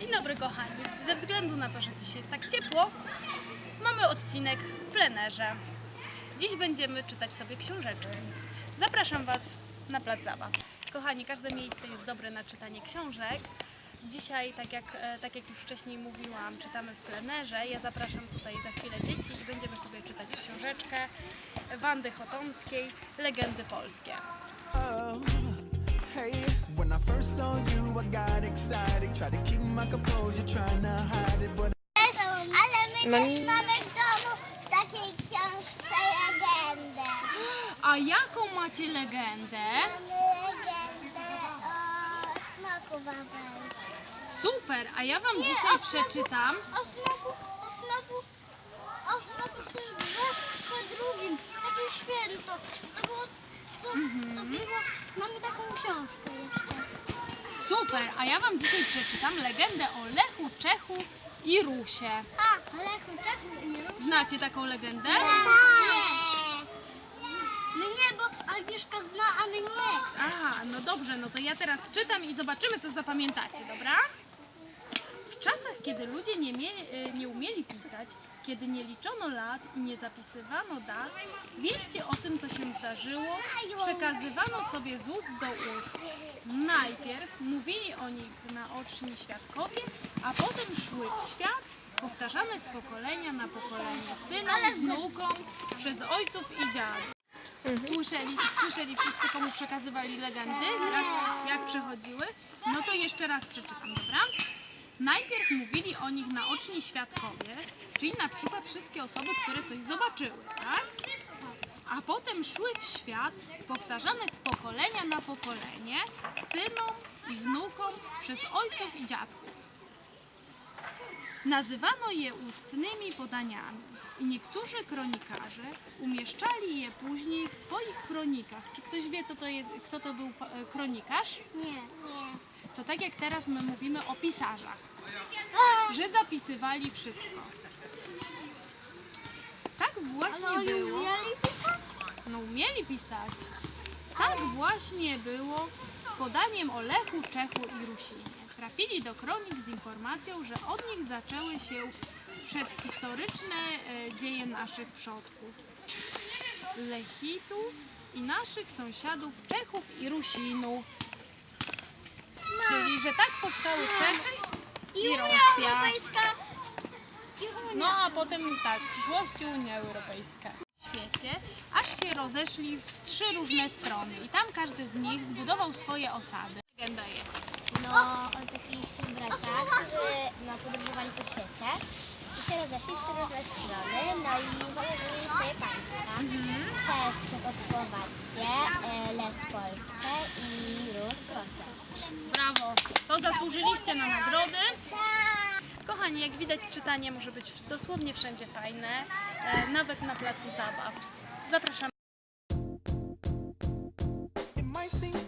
Dzień dobry kochani. Ze względu na to, że dzisiaj jest tak ciepło, mamy odcinek w plenerze. Dziś będziemy czytać sobie książeczki. Zapraszam Was na plac zabaw. Kochani, każde miejsce jest dobre na czytanie książek. Dzisiaj, tak jak, e, tak jak już wcześniej mówiłam, czytamy w plenerze. Ja zapraszam tutaj za chwilę dzieci i będziemy sobie czytać książeczkę Wandy Chotomskiej, Legendy Polskie. Hey, when I first saw you, I got excited. Tried to keep my composure, trying to hide it, but Ale my też mamy w domu w takiej książce legendę. A jaką macie legendę? Mamy legendę o smoku wawelu. Super, a ja Wam Nie, dzisiaj o smoku- przeczytam. O smoku, o smoku, o smoku przecież było po drugim, takie święto. To było, to, to Mhm. było, mamy taką książkę jeszcze. Super, a ja Wam dzisiaj przeczytam legendę o Lechu, Czechu i Rusie. A, Lechu, tak? Nie rób. Znacie taką legendę? Nie. My nie, bo Agnieszka zna, a my nie. Aha, no dobrze, no to ja teraz czytam i zobaczymy, co zapamiętacie, dobra? W czasach, kiedy ludzie nie, mie- y, nie umieli pisać, kiedy nie liczono lat i nie zapisywano dat, wieści o tym, co się zdarzyło, przekazywano sobie z ust do ust. Najpierw mówili o nich naoczni świadkowie, a potem szły w świat, powtarzane z pokolenia na pokolenie, synom, wnukom, przez ojców i dziadów. Słyszeli, słyszeli wszyscy, komu przekazywali legendy, jak, jak przechodziły? No to jeszcze raz przeczytam, dobra? Najpierw mówili o nich naoczni świadkowie, czyli na przykład wszystkie osoby, które coś zobaczyły, tak? A potem szły w świat, powtarzane z pokolenia na pokolenie, synom i wnukom przez ojców i dziadków. Nazywano je ustnymi podaniami i niektórzy kronikarze umieszczali je później w swoich kronikach. Czy ktoś wie, co to jest, kto to był e, kronikarz? Nie, nie. To tak jak teraz my mówimy o pisarzach, że zapisywali wszystko. Tak ale właśnie oni było. umieli pisać? No umieli pisać. Tak właśnie było z podaniem o Lechu, Czechu i Rusinie. Trafili do kronik z informacją, że od nich zaczęły się przedhistoryczne e, dzieje naszych przodków. Lechitu i naszych sąsiadów Czechów i Rusinów. Czyli, że tak powstały Czechy I Rosja. No a potem tak, w przyszłości Unia Europejska. W świecie, aż się rozeszli w trzy różne strony i tam każdy z nich zbudował swoje osady. Legenda jest. No, o takich trzech braciach, którzy no, podróżowali po świecie i się rozeszli w różne strony, no i założyli swoje państwa. Mhm. Czech, Czechosłowację, e, Lech Polskę i Rus Rosję. Brawo, to zasłużyliście na nagrody. Kochani, jak widać czytanie może być dosłownie wszędzie fajne, e, nawet na placu zabaw. Zapraszam. it might seem